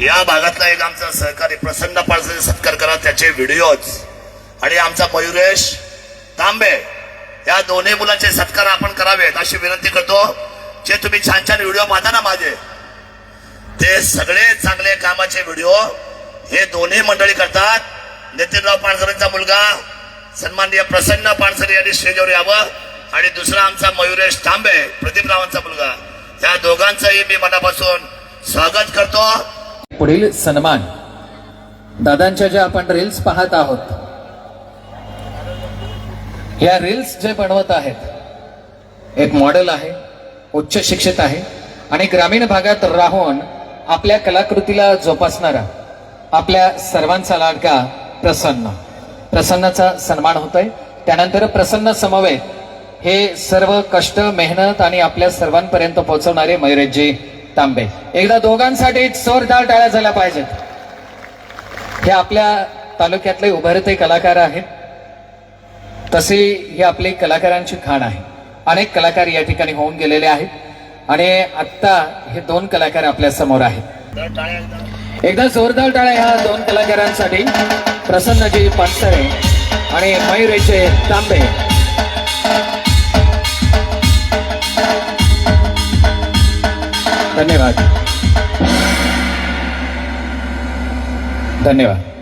या भागातला एक आमचा सहकारी प्रसन्न पाळसाचे सत्कार करा त्याचे व्हिडिओज आणि आमचा मयुरेश तांबे या दोन्ही मुलांचे सत्कार आपण करावेत अशी विनंती करतो. जे तुम्ही छान छान व्हिडिओ पाहता ना माझे ते सगळे चांगले कामाचे व्हिडिओ हे दोन्ही मंडळी करतात. नितीनराव पाणसरेंचा मुलगा सन्माननीय प्रसन्न पाणसरे यांनी स्टेजवर यावं. आणि दुसरा आमचा मयुरेश तांबे प्रदीपरावांचा मुलगा. या दोघांचंही मी मनापासून स्वागत करतो. पुढील सन्मान. दादांच्या ज्या आपण रील्स पाहत आहोत या रील्स जे बनवत आहेत एक मॉडेल आहे उच्च शिक्षित आहे आणि ग्रामीण भागात राहून आपल्या कलाकृतीला जोपासणारा आपल्या सर्वांचा लाडका प्रसन्न. प्रसन्नाचा सन्मान होतोय. त्यानंतर प्रसन्न समवेत हे सर्व कष्ट मेहनत आणि आपल्या सर्वांपर्यंत पोहोचवणारे मयुरेशजी तांबे. एकदा दोघांसाठी जोरदार टाळ्या झाल्या पाहिजेत. हे आपल्या तालुक्यातले उभरते कलाकार आहेत. तसे ही आपली कलाकारांची खाण आहे. अनेक कलाकार या ठिकाणी होऊन गेलेले आहेत. आणि आत्ता हे दोन कलाकार आपल्यासमोर आहेत. एकदा. एकदा जोरदार टाळ्या ह्या दोन कलाकारांसाठी प्रसन्नजी पानसरे आणि मयुरेचे तांबे. धन्यवाद. धन्यवाद.